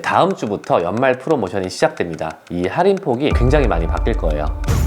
다음 주부터 연말 프로모션이 시작됩니다. 이 할인 폭이 굉장히 많이 바뀔 거예요.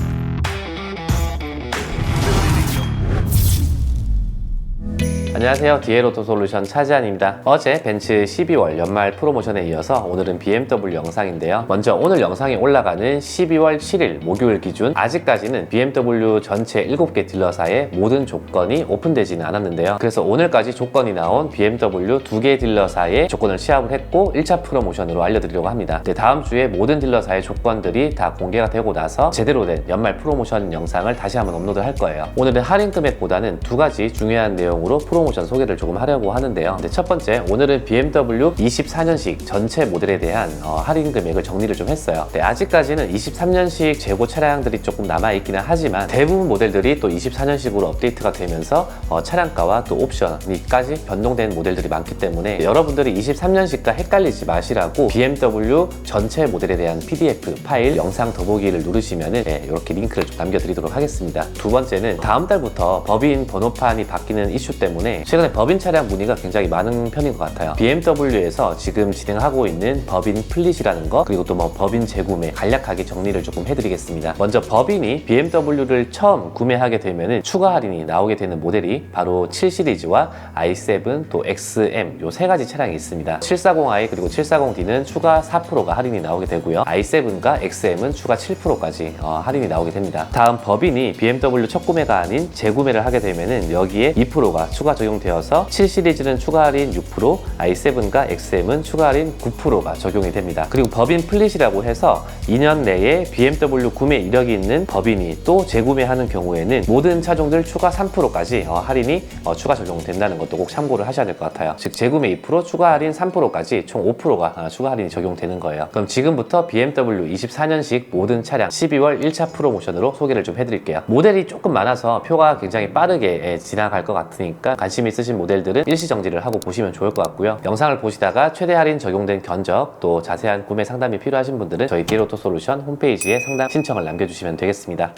안녕하세요. 디에로토 솔루션 차지한입니다. 어제 벤츠 12월 연말 프로모션에 이어서 오늘은 BMW 영상인데요. 먼저 오늘 영상이 올라가는 12월 7일 목요일 기준 아직까지는 BMW 전체 7개 딜러사의 모든 조건이 오픈되지는 않았는데요. 그래서 오늘까지 조건이 나온 BMW 2개 딜러사의 조건을 시합을 했고 1차 프로모션으로 알려드리려고 합니다. 네, 다음 주에 모든 딜러사의 조건들이 다 공개가 되고 나서 제대로 된 연말 프로모션 영상을 다시 한번 업로드 할 거예요. 오늘은 할인 금액보다는 두 가지 중요한 내용으로 프로 모션 소개를 조금 하려고 하는데요. 네, 첫 번째, 오늘은 BMW 24년식 전체 모델에 대한 어, 할인 금액을 정리를 좀 했어요. 네, 아직까지는 23년식 재고 차량들이 조금 남아있기는 하지만 대부분 모델들이 또 24년식으로 업데이트가 되면서 어, 차량가와 또 옵션이까지 변동된 모델들이 많기 때문에 네, 여러분들이 23년식과 헷갈리지 마시라고 BMW 전체 모델에 대한 PDF 파일 영상 더보기를 누르시면은 네, 이렇게 링크를 좀 남겨드리도록 하겠습니다. 두 번째는 다음 달부터 법인 번호판이 바뀌는 이슈 때문에 최근에 법인 차량 문의가 굉장히 많은 편인 것 같아요. BMW에서 지금 진행하고 있는 법인 플릿이라는 거 그리고 또 뭐 법인 재구매 간략하게 정리를 조금 해드리겠습니다. 먼저 법인이 BMW를 처음 구매하게 되면은 추가 할인이 나오게 되는 모델이 바로 7 시리즈와 i7 또 XM 요 세 가지 차량이 있습니다. 740i 그리고 740D는 추가 4%가 할인이 나오게 되고요. i7과 XM은 추가 7%까지 어, 할인이 나오게 됩니다. 다음 법인이 BMW 첫 구매가 아닌 재구매를 하게 되면은 여기에 2%가 추가 적용 되어서 7 시리즈는 추가 할인 6%, i7과 XM은 추가 할인 9%가 적용이 됩니다. 그리고 법인 플릿이라고 해서 2년 내에 BMW 구매 이력이 있는 법인이 또 재구매하는 경우에는 모든 차종들 추가 3%까지 어, 할인이 어, 추가 적용된다는 것도 꼭 참고를 하셔야 될 것 같아요. 즉 재구매 2%, 추가 할인 3%까지 총 5%가 어, 추가 할인이 적용되는 거예요. 그럼 지금부터 BMW 24년식 모든 차량 12월 1차 프로모션으로 소개를 좀 해드릴게요. 모델이 조금 많아서 표가 굉장히 빠르게 예, 지나갈 것 같으니까 관심 있으신 모델들은 일시 정지를 하고 보시면 좋을 것 같고요. 영상을 보시다가 최대 할인 적용된 견적 또 자세한 구매 상담이 필요하신 분들은 저희 디로토 솔루션 홈페이지에 상담 신청을 남겨주시면 되겠습니다.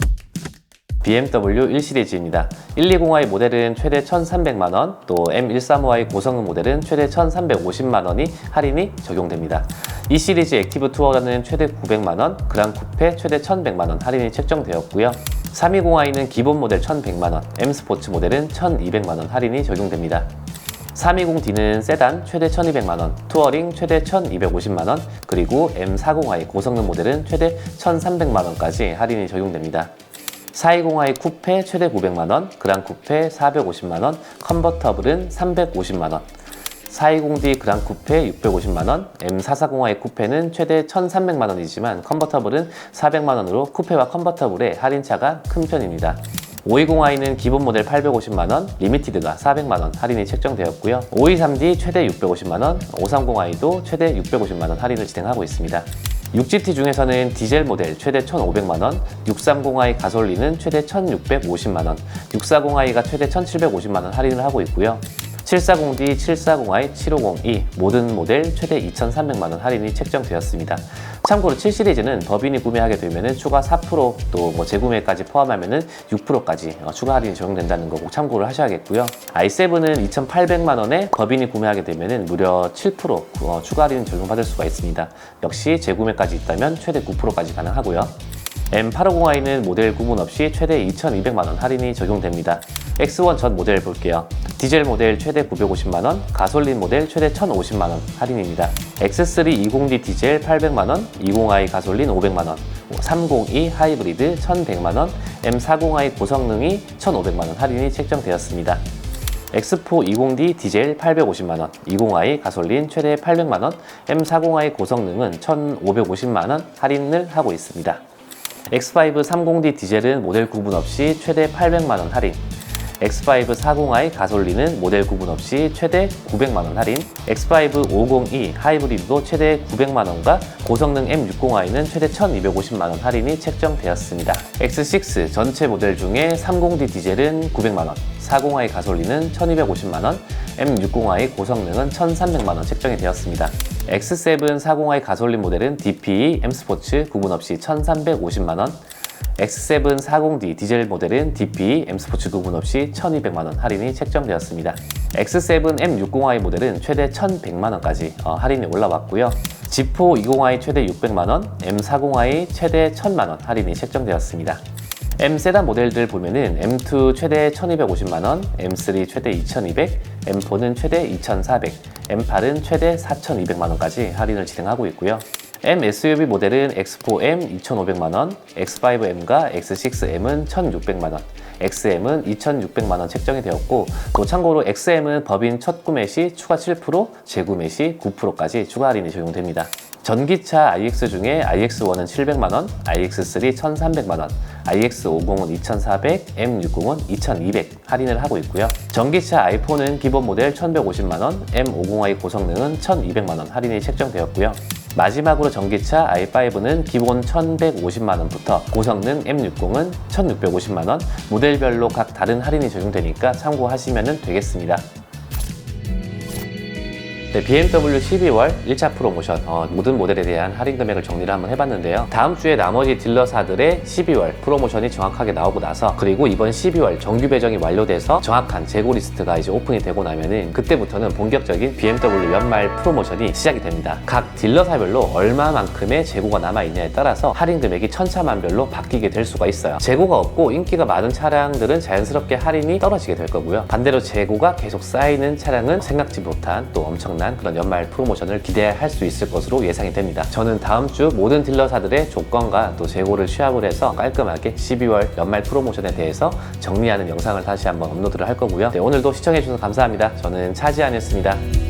BMW 1 시리즈입니다. 120i 모델은 최대 1,300만원, 또 M135i 고성능 모델은 최대 1,350만원이 할인이 적용됩니다. 이 시리즈 액티브 투어라는 최대 900만원, 그랑 쿠페 최대 1,100만원 할인이 책정되었고요. 320i는 기본 모델 1,100만원, M 스포츠 모델은 1,200만원 할인이 적용됩니다. 320D는 세단 최대 1200만원, 투어링 최대 1250만원, 그리고 M40i 고성능 모델은 최대 1300만원까지 할인이 적용됩니다. 420i 쿠페 최대 900만원, 그랑 쿠페 450만원, 컨버터블은 350만원, 420D 그랑 쿠페 650만원, M440i 쿠페는 최대 1300만원이지만 컨버터블은 400만원으로 쿠페와 컨버터블의 할인차가 큰 편입니다. 520i는 기본 모델 850만원, 리미티드가 400만원 할인이 책정되었고요. 523D 최대 650만원, 530i도 최대 650만원 할인을 진행하고 있습니다. 6GT 중에서는 디젤 모델 최대 1,500만원, 630i 가솔린은 최대 1,650만원, 640i가 최대 1,750만원 할인을 하고 있고요. 740D, 740i, 750e 모든 모델 최대 2,300만원 할인이 책정되었습니다. 참고로 7 시리즈는 법인이 구매하게 되면 추가 4%또 뭐 재구매까지 포함하면 6%까지 어, 추가 할인이 적용된다는 거 꼭 참고를 하셔야겠고요. i7은 2,800만 원에 법인이 구매하게 되면 무려 7% 어, 추가 할인 적용받을 수가 있습니다. 역시 재구매까지 있다면 최대 9%까지 가능하고요. M850i는 모델 구분 없이 최대 2,200만 원 할인이 적용됩니다. X1 전 모델 볼게요. 디젤 모델 최대 950만원, 가솔린 모델 최대 1050만원 할인입니다. X3 20D 디젤 800만원, 20i 가솔린 500만원, 302 하이브리드 1100만원, M40i 고성능이 1500만원 할인이 책정되었습니다. X4 20D 디젤 850만원, 20i 가솔린 최대 800만원, M40i 고성능은 1550만원 할인을 하고 있습니다. X5 30D 디젤은 모델 구분 없이 최대 800만원 할인, X5 40i 가솔린은 모델 구분 없이 최대 900만원 할인, X5 502 하이브리드도 최대 900만원과 고성능 M60i는 최대 1250만원 할인이 책정되었습니다. X6 전체 모델 중에 30D 디젤은 900만원, 40i 가솔린은 1250만원, M60i 고성능은 1300만원 책정이 되었습니다. X7 40i 가솔린 모델은 DPE, M 스포츠 구분 없이 1350만원, X7 40D 디젤 모델은 DP, M 스포츠 구분 없이 1200만원 할인이 책정되었습니다. X7 M60i 모델은 최대 1100만원까지 어, 할인이 올라왔고요. 지포 20i 최대 600만원, M40i 최대 1000만원 할인이 책정되었습니다. M 세단 모델들 보면은 M2 최대 1250만원, M3 최대 2200, M4는 최대 2400, M8은 최대 4200만원까지 할인을 진행하고 있고요. M SUV 모델은 X4M 2,500만원, X5M과 X6M은 1,600만원, XM은 2,600만원 책정이 되었고, 또 참고로 XM은 법인 첫 구매 시 추가 7%, 재구매 시 9%까지 추가 할인이 적용됩니다. 전기차 iX 중에 iX1은 700만원, iX3 1,300만원, iX50은 2,400, M60은 2,200 할인을 하고 있고요. 전기차 아이폰은 기본 모델 1,150만원, M50i 고성능은 1,200만원 할인이 책정되었고요. 마지막으로 전기차 i5는 기본 1,150만원부터 고성능 M60은 1,650만원, 모델별로 각 다른 할인이 적용되니까 참고하시면 되겠습니다. 네, BMW 12월 1차 프로모션 어, 모든 모델에 대한 할인 금액을 정리를 한번 해봤는데요. 다음 주에 나머지 딜러사들의 12월 프로모션이 정확하게 나오고 나서 그리고 이번 12월 정규 배정이 완료돼서 정확한 재고 리스트가 이제 오픈이 되고 나면은 그때부터는 본격적인 BMW 연말 프로모션이 시작이 됩니다. 각 딜러사별로 얼마만큼의 재고가 남아 있냐에 따라서 할인 금액이 천차만별로 바뀌게 될 수가 있어요. 재고가 없고 인기가 많은 차량들은 자연스럽게 할인이 떨어지게 될 거고요. 반대로 재고가 계속 쌓이는 차량은 생각지 못한 또 엄청난 그런 연말 프로모션을 기대할 수 있을 것으로 예상이 됩니다. 저는 다음 주 모든 딜러사들의 조건과 또 재고를 취합을 해서 깔끔하게 12월 연말 프로모션에 대해서 정리하는 영상을 다시 한번 업로드를 할 거고요. 네, 오늘도 시청해주셔서 감사합니다. 저는 차지안이었습니다.